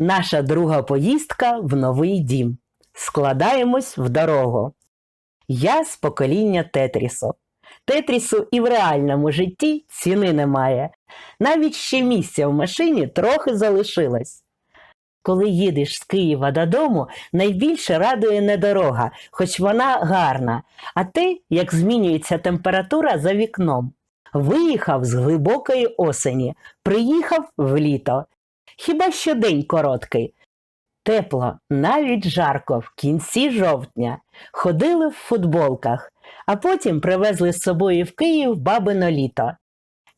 Наша друга поїздка в новий дім. Складаємось в дорогу. Я з покоління Тетрісу. Тетрісу і в реальному житті ціни немає. Навіть ще місця в машині трохи залишилось. Коли їдеш з Києва додому, найбільше радує не дорога, хоч вона гарна, а те, як змінюється температура за вікном. Виїхав з глибокої осені, приїхав в літо. Хіба що день короткий. Тепло, навіть жарко в кінці жовтня. Ходили в футболках, а потім привезли з собою в Київ бабино літо.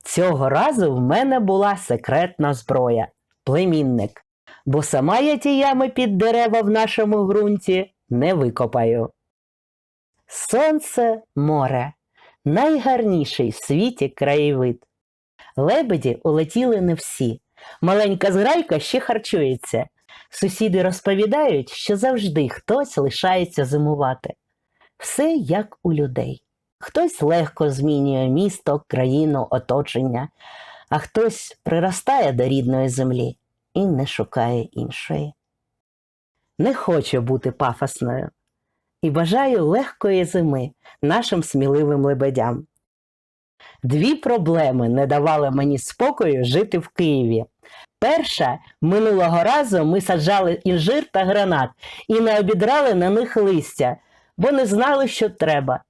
Цього разу в мене була секретна зброя племінник, бо сама я ті ями під дерева в нашому ґрунті не викопаю. Сонце море найгарніший в світі краєвид. Лебеді улетіли не всі. Маленька зграйка ще харчується. Сусіди розповідають, що завжди хтось лишається зимувати. Все як у людей. Хтось легко змінює місто, країну, оточення, а хтось приростає до рідної землі і не шукає іншої. Не хочу бути пафосною і бажаю легкої зими нашим сміливим лебедям. Дві проблеми не давали мені спокою жити в Києві. Перша, минулого разу ми саджали інжир та гранат і не обідрали на них листя, бо не знали, що треба.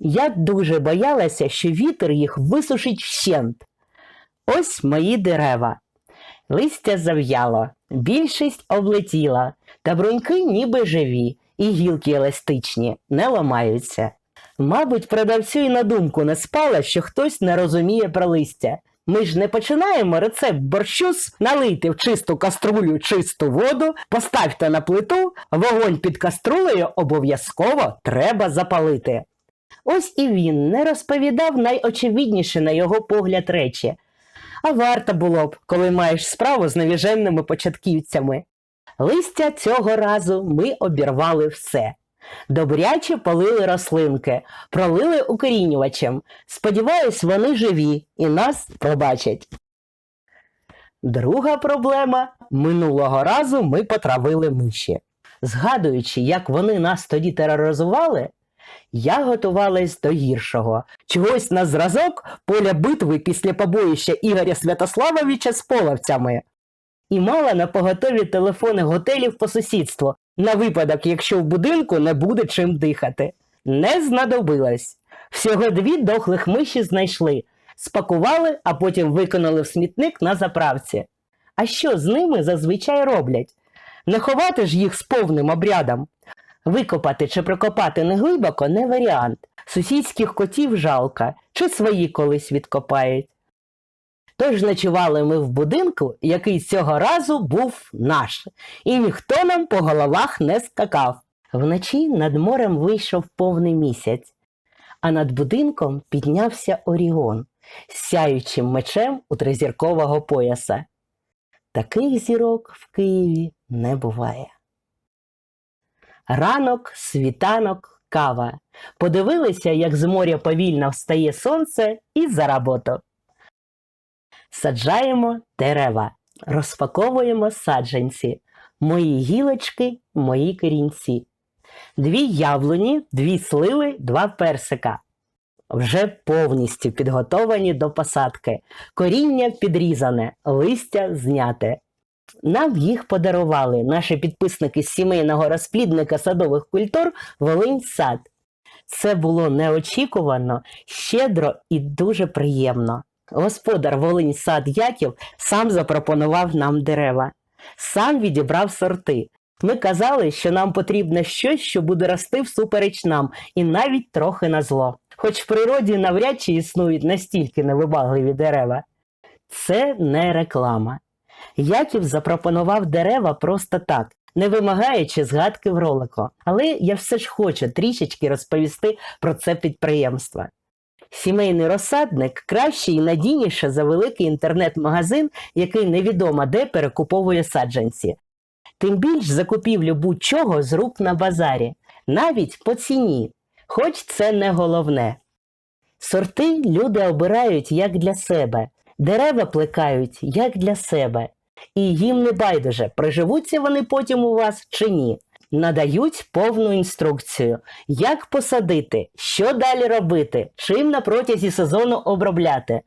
Я дуже боялася, що вітер їх висушить вщент. Ось мої дерева. Листя зав'яло, більшість облетіла, та бруньки ніби живі, і гілки еластичні, не ламаються. Мабуть, продавцю й на думку не спало, що хтось не розуміє про листя. Ми ж не починаємо рецепт борщу з налийте в чисту каструлю чисту воду, поставте на плиту, вогонь під каструлею обов'язково треба запалити. Ось і він не розповідав найочевидніше на його погляд речі. А варто було б, коли маєш справу з невіженними початківцями. Листя цього разу ми обірвали все. Добряче полили рослинки, пролили укорінювачем. Сподіваюсь, вони живі і нас пробачать. Друга проблема минулого разу ми потравили миші. Згадуючи, як вони нас тоді тероризували, я готувалась до гіршого. Чогось на зразок поля битви після побоїща Ігоря Святославовича з половцями. І мала на поготові телефони готелів по сусідству, на випадок, якщо в будинку не буде чим дихати. Не знадобилось. Всього дві дохлих миші знайшли, спакували, а потім виконали в смітник на заправці. А що з ними зазвичай роблять? Не ховати ж їх з повним обрядом. Викопати чи прикопати неглибоко не варіант. Сусідських котів жалко, чи свої колись відкопають. Тож ночували ми в будинку, який цього разу був наш, і ніхто нам по головах не скакав. Вночі над морем вийшов повний місяць, а над будинком піднявся Оріон, сяючим мечем у тризіркового пояса. Таких зірок в Києві не буває. Ранок, світанок, кава. Подивилися, як з моря повільно встає сонце, і за роботу. Саджаємо дерева, розпаковуємо саджанці, мої гілочки, мої корінці. Дві яблуні, дві сливи, два персика. Вже повністю підготовані до посадки. Коріння підрізане, листя зняте. Нам їх подарували наші підписники з сімейного розплідника садових культур Волинь Сад. Це було неочікувано, щедро і дуже приємно. Господар Волинь Сад Яків сам запропонував нам дерева, сам відібрав сорти. Ми казали, що нам потрібно щось, що буде рости всупереч нам, і навіть трохи на зло. Хоч в природі навряд чи існують настільки невибагливі дерева. Це не реклама. Яків запропонував дерева просто так, не вимагаючи згадки в ролику. Але я все ж хочу трішечки розповісти про це підприємство. Сімейний розсадник краще і надійніше за великий інтернет-магазин, який невідомо де перекуповує саджанці. Тим більш закупівлю будь-чого з рук на базарі, навіть по ціні, хоч це не головне. Сорти люди обирають як для себе, дерева плекають як для себе. І їм не байдуже, приживуться вони потім у вас чи ні. Надають повну інструкцію, як посадити, що далі робити, чим на протязі сезону обробляти.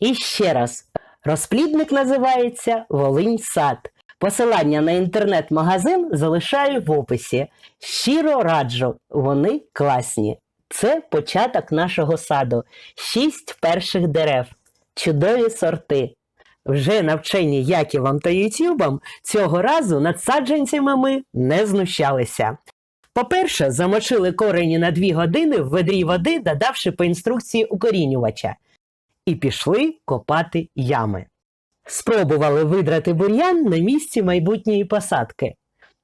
І ще раз, розплідник називається Волинь Сад. Посилання на інтернет-магазин залишаю в описі. Щиро раджу, вони класні. Це початок нашого саду. Шість перших дерев, чудові сорти. Вже навчені Яківом та Ютюбом, цього разу над саджанцями ми не знущалися. По-перше, замочили корені на 2 години в ведрі води, додавши по інструкції укорінювача, і пішли копати ями. Спробували видрати бур'ян на місці майбутньої посадки.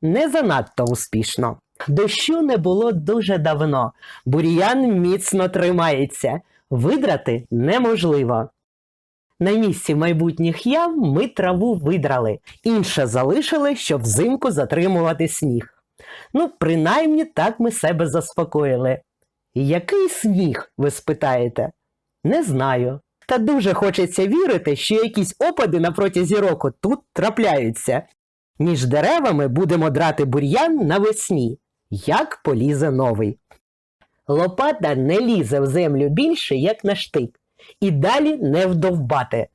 Не занадто успішно. Дощу не було дуже давно, бур'ян міцно тримається, видрати неможливо. На місці майбутніх ям ми траву видрали, інше залишили, щоб взимку затримувати сніг. Ну, принаймні так ми себе заспокоїли. Який сніг, ви спитаєте? Не знаю. Та дуже хочеться вірити, що якісь опади на протязі року тут трапляються. Між деревами будемо драти бур'ян навесні, як полізе новий. Лопата не лізе в землю більше, як на штик, і далі не вдовбати.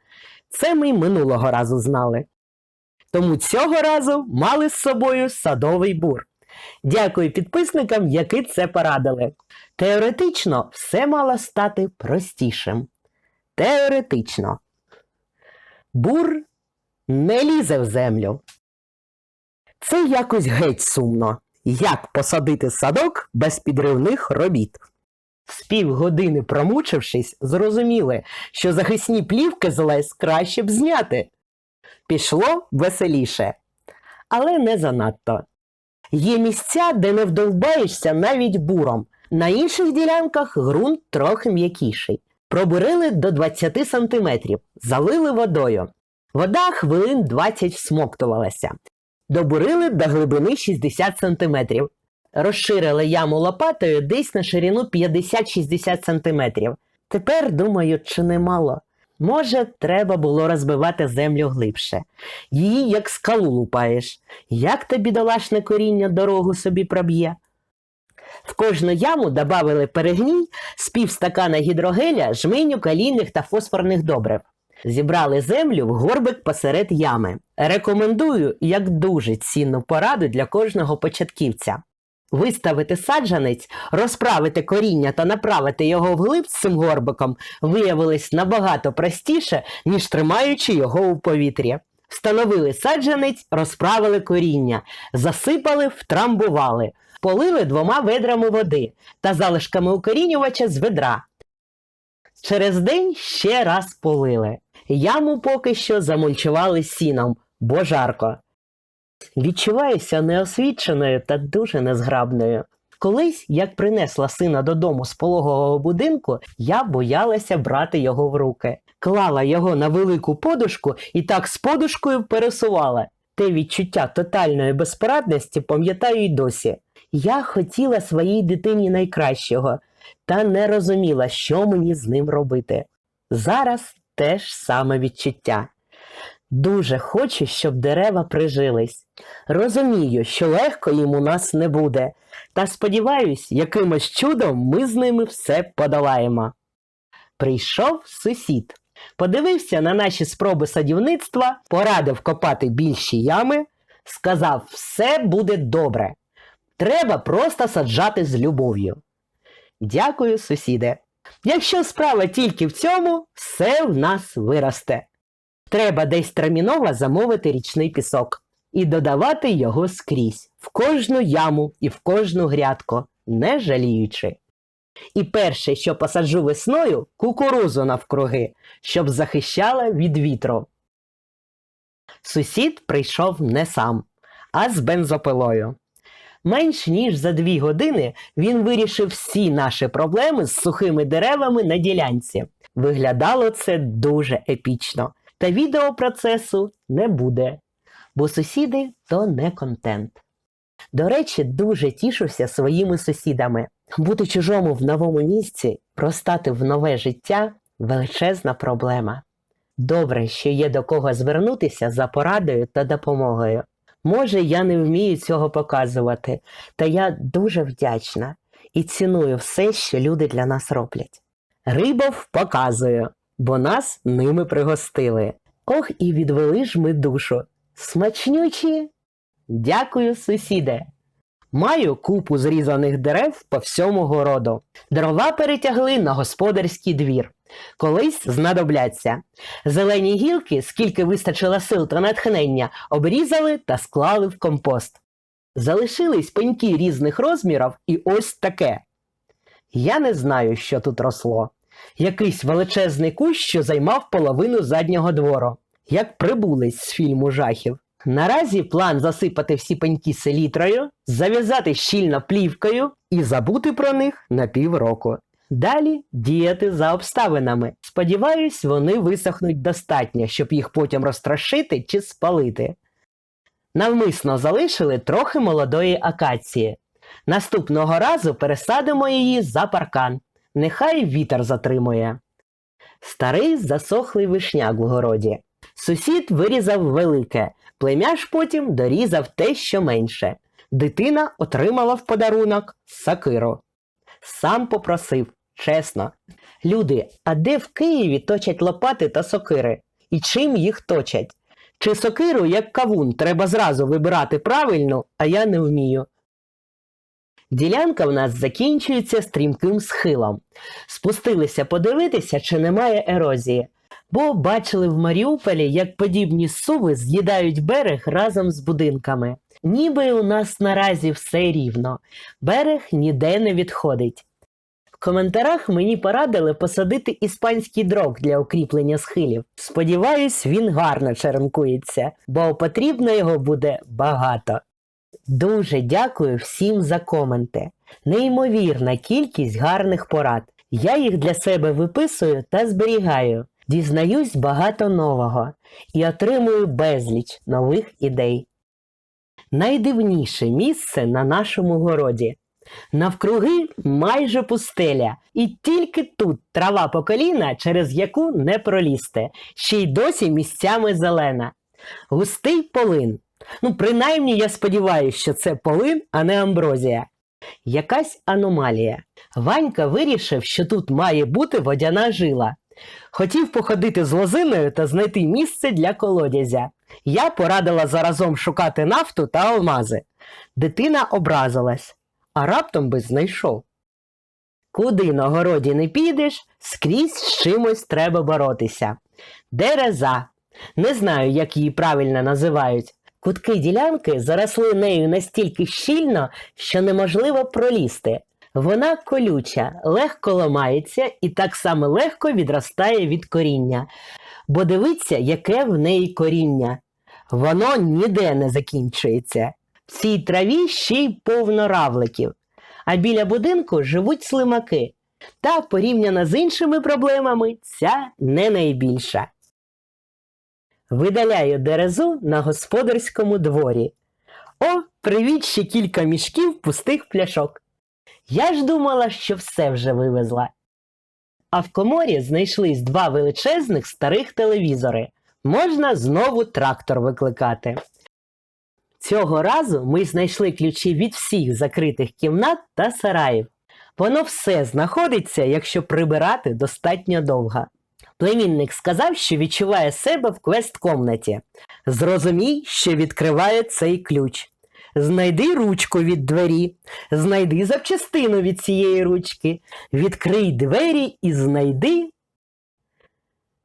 Це ми й минулого разу знали. Тому цього разу мали з собою садовий бур. Дякую підписникам, які це порадили. Теоретично все мало стати простішим. Теоретично. Бур не лізе в землю. Це якось геть сумно. Як посадити садок без підривних робіт? З півгодини промучившись, зрозуміли, що захисні плівки з лез краще б зняти. Пішло веселіше, але не занадто. Є місця, де не вдовбаєшся навіть буром. На інших ділянках ґрунт трохи м'якіший. Пробурили до 20 сантиметрів, залили водою. Вода хвилин 20 всмоктувалася. Добурили до глибини 60 сантиметрів. Розширили яму лопатою десь на ширину 50-60 сантиметрів. Тепер думаю, чи немало. Може, треба було розбивати землю глибше. Її як скалу лупаєш. Як те бідолашне коріння дорогу собі проб'є? В кожну яму додали перегній з півстакана гідрогеля, жменю калійних та фосфорних добрив. Зібрали землю в горбик посеред ями. Рекомендую як дуже цінну пораду для кожного початківця. Виставити саджанець, розправити коріння та направити його вглиб з цим горбиком виявилось набагато простіше, ніж тримаючи його у повітрі. Встановили саджанець, розправили коріння, засипали, втрамбували, полили двома ведрами води та залишками укорінювача з ведра. Через день ще раз полили. Яму поки що замульчували сіном, бо жарко. Відчуваюся неосвіченою та дуже незграбною. Колись, як принесла сина додому з пологового будинку, я боялася брати його в руки. Клала його на велику подушку і так з подушкою пересувала. Те відчуття тотальної безпорадності пам'ятаю й досі. Я хотіла своїй дитині найкращого та не розуміла, що мені з ним робити. Зараз те ж саме відчуття. Дуже хочу, щоб дерева прижились. Розумію, що легко їм у нас не буде, та сподіваюсь, якимось чудом ми з ними все подолаємо. Прийшов сусід, подивився на наші спроби садівництва, порадив копати більші ями, сказав, все буде добре. Треба просто саджати з любов'ю. Дякую, сусіде. Якщо справа тільки в цьому, все в нас виросте. Треба десь терміново замовити річний пісок і додавати його скрізь, в кожну яму і в кожну грядку, не жаліючи. І перше, що посаджу весною, кукурузу навкруги, щоб захищала від вітру. Сусід прийшов не сам, а з бензопилою. Менш ніж за дві години він вирішив всі наші проблеми з сухими деревами на ділянці. Виглядало це дуже епічно. Та відеопроцесу не буде, бо сусіди то не контент. До речі, дуже тішуся своїми сусідами. Бути чужому в новому місці, простати в нове життя величезна проблема. Добре, що є до кого звернутися за порадою та допомогою. Може, я не вмію цього показувати, та я дуже вдячна і ціную все, що люди для нас роблять. Рибов показую, бо нас ними пригостили. Ох, і відвели ж ми душу. Смачнючі. Дякую, сусіде. Маю купу зрізаних дерев по всьому городу. Дрова перетягли на господарський двір. Колись знадобляться. Зелені гілки, скільки вистачило сил та натхнення, обрізали та склали в компост. Залишились пеньки різних розмірів і ось таке. Я не знаю, що тут росло. Якийсь величезний кущ, що займав половину заднього двору, як прибулець з фільму жахів. Наразі план засипати всі пеньки селітрою, зав'язати щільно плівкою і забути про них на півроку. Далі діяти за обставинами. Сподіваюсь, вони висохнуть достатньо, щоб їх потім розтрашити чи спалити. Навмисно залишили трохи молодої акації. Наступного разу пересадимо її за паркан. Нехай вітер затримує. Старий засохлий вишняк в городі. Сусід вирізав велике, племяш потім дорізав те, що менше. Дитина отримала в подарунок сакиру. Сам попросив, чесно. Люди, а де в Києві точать лопати та сокири? І чим їх точать? Чи сокиру, як кавун, треба зразу вибирати правильно, а я не вмію. Ділянка в нас закінчується стрімким схилом. Спустилися подивитися, чи немає ерозії, бо бачили в Маріуполі, як подібні суви з'їдають берег разом з будинками. Ніби у нас наразі все рівно, берег ніде не відходить. В коментарях мені порадили посадити іспанський дрог для укріплення схилів. Сподіваюсь, він гарно черенкується, бо потрібно його буде багато. Дуже дякую всім за коменти. Неймовірна кількість гарних порад. Я їх для себе виписую та зберігаю. Дізнаюсь багато нового і отримую безліч нових ідей. Найдивніше місце на нашому городі. Навкруги майже пустеля, і тільки тут трава по коліна, через яку не пролізти, ще й досі місцями зелена. Густий полин. Ну, принаймні, я сподіваюся, що це полин, а не амброзія. Якась аномалія. Ванька вирішив, що тут має бути водяна жила. Хотів походити з лозиною та знайти місце для колодязя. Я порадила заразом шукати нафту та алмази. Дитина образилась, а раптом би знайшов. Куди на городі не підеш, скрізь з чимось треба боротися. Дереза. Не знаю, як її правильно називають. Кутки ділянки заросли нею настільки щільно, що неможливо пролізти. Вона колюча, легко ламається і так само легко відростає від коріння. Бо дивіться, яке в неї коріння. Воно ніде не закінчується. В цій траві ще й повно равликів, а біля будинку живуть слимаки. Та порівняно з іншими проблемами ця не найбільша. Видаляю дерезу на господарському дворі. О, привіт ще кілька мішків пустих пляшок. Я ж думала, що все вже вивезла. А в коморі знайшлись два величезних старих телевізори. Можна знову трактор викликати. Цього разу ми знайшли ключі від всіх закритих кімнат та сараїв. Воно все знаходиться, якщо прибирати достатньо довго. Племінник сказав, що відчуває себе в квест-комнаті. Зрозумій, що відкриває цей ключ. Знайди ручку від двері, знайди запчастину від цієї ручки, відкрий двері і знайди.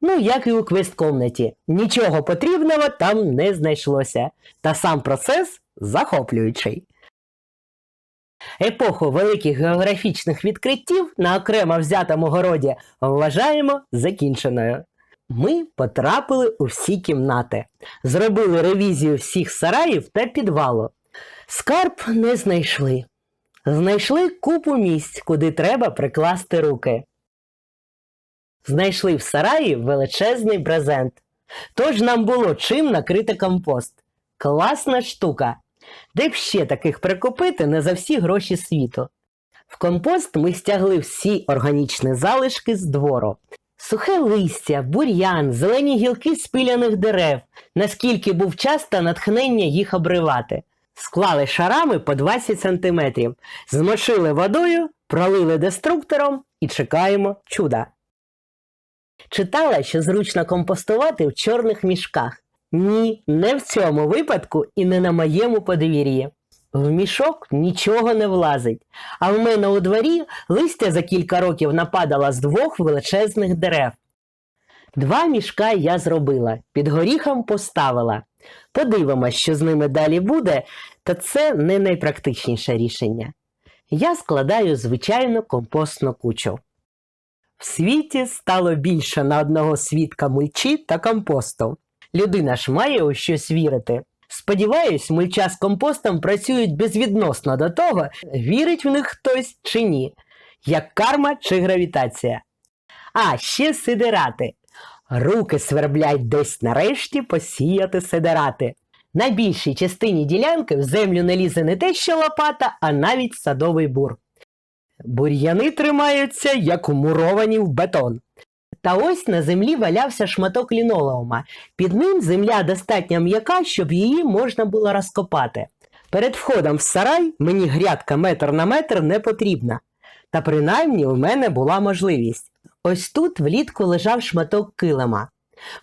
Ну, як і у квест-комнаті. Нічого потрібного там не знайшлося, та сам процес захоплюючий. Епоху великих географічних відкриттів на окремо взятому городі вважаємо закінченою. Ми потрапили у всі кімнати, зробили ревізію всіх сараїв та підвалу. Скарб не знайшли. Знайшли купу місць, куди треба прикласти руки. Знайшли в сараї величезний брезент. Тож нам було чим накрити компост. Класна штука. Де б ще таких прикупити не за всі гроші світу. В компост ми стягли всі органічні залишки з двору. Сухе листя, бур'ян, зелені гілки спиляних дерев, наскільки був час та натхнення їх обривати. Склали шарами по 20 сантиметрів, змочили водою, пролили деструктором і чекаємо чуда. Читала, що зручно компостувати в чорних мішках. Ні, не в цьому випадку і не на моєму подвір'ї. В мішок нічого не влазить, а в мене у дворі листя за кілька років нападало з двох величезних дерев. Два мішка я зробила, під горіхом поставила. Подивимось, що з ними далі буде, та це не найпрактичніше рішення. Я складаю звичайну компостну кучу. В світі стало більше на одного свідка мульчі та компосту. Людина ж має у щось вірити. Сподіваюсь, мульча з компостом працюють безвідносно до того, вірить в них хтось чи ні, як карма чи гравітація. А ще сидирати. Руки сверблять десь нарешті посіяти сидирати. На більшій частині ділянки в землю не лізе не те, що лопата, а навіть садовий бур. Бур'яни тримаються, як умуровані в бетон. Та ось на землі валявся шматок лінолеума. Під ним земля достатньо м'яка, щоб її можна було розкопати. Перед входом в сарай мені грядка метр на метр не потрібна. Та принаймні у мене була можливість. Ось тут влітку лежав шматок килима.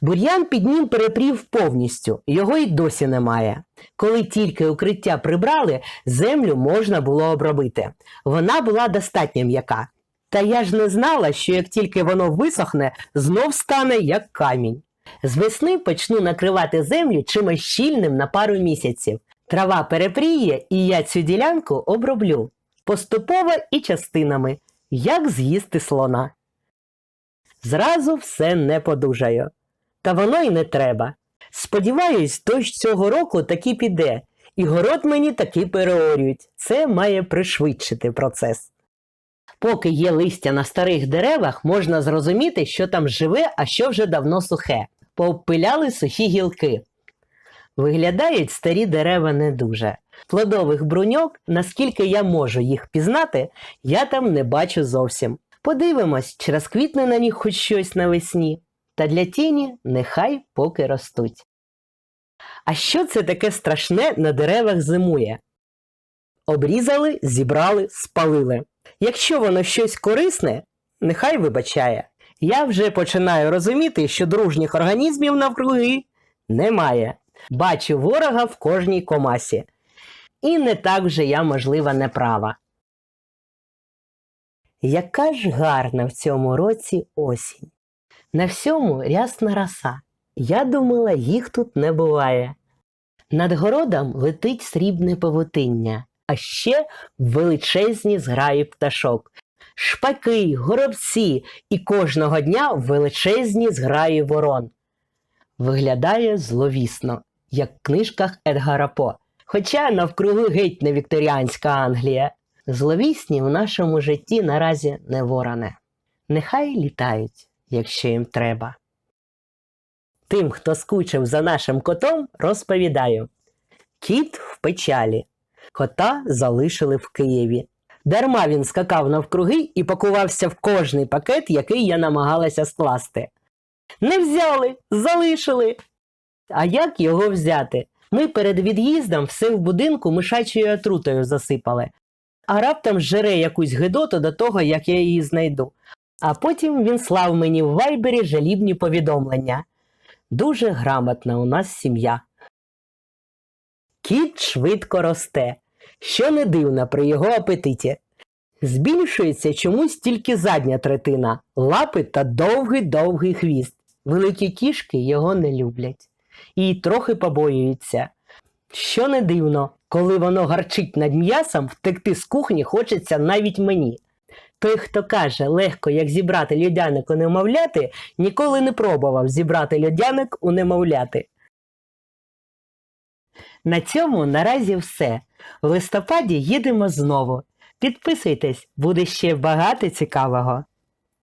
Бур'ян під ним перепрів повністю, його й досі немає. Коли тільки укриття прибрали, землю можна було обробити. Вона була достатньо м'яка. Та я ж не знала, що як тільки воно висохне, знов стане як камінь. З весни почну накривати землю чимось щільним на пару місяців. Трава перепріє, і я цю ділянку оброблю. Поступово і частинами, як з'їсти слона. Зразу все не подужаю. Та воно й не треба. Сподіваюсь, дощ цього року таки піде, і город мені таки переорюють. Це має пришвидшити процес. Поки є листя на старих деревах, можна зрозуміти, що там живе, а що вже давно сухе. Пообпиляли сухі гілки. Виглядають старі дерева не дуже. Плодових бруньок, наскільки я можу їх пізнати, я там не бачу зовсім. Подивимось, чи розквітне на них хоч щось навесні. Та для тіні нехай поки ростуть. А що це таке страшне на деревах зимує? Обрізали, зібрали, спалили. Якщо воно щось корисне, нехай вибачає. Я вже починаю розуміти, що дружніх організмів навкруги немає. Бачу ворога в кожній комасі. І не так вже я, можливо, не права. Яка ж гарна в цьому році осінь. На всьому рясна роса. Я думала, їх тут не буває. Над городом летить срібне павутиння, а ще величезні зграї пташок. Шпаки, горобці і кожного дня величезні зграї ворон. Виглядає зловісно, як в книжках Едгара По. Хоча навкруги геть не вікторіанська Англія. Зловісні в нашому житті наразі не ворони. Нехай літають, якщо їм треба. Тим, хто скучив за нашим котом, розповідаю. Кіт в печалі. Кота залишили в Києві. Дарма він скакав навкруги і пакувався в кожний пакет, який я намагалася скласти. Не взяли, залишили. А як його взяти? Ми перед від'їздом все в будинку мишачою отрутою засипали, а раптом жере якусь гидоту до того, як я її знайду. А потім він слав мені в вайбері жалібні повідомлення. Дуже грамотна у нас сім'я. Кіт швидко росте, що не дивно при його апетиті. Збільшується чомусь тільки задня третина, лапи та довгий-довгий хвіст. Великі кішки його не люблять і трохи побоюються. Що не дивно, коли воно гарчить над м'ясом, втекти з кухні хочеться навіть мені. Той, хто каже, легко як зібрати льодяник у немовляти, ніколи не пробував зібрати льодяник у немовляти. На цьому наразі все. В листопаді їдемо знову. Підписуйтесь, буде ще багато цікавого.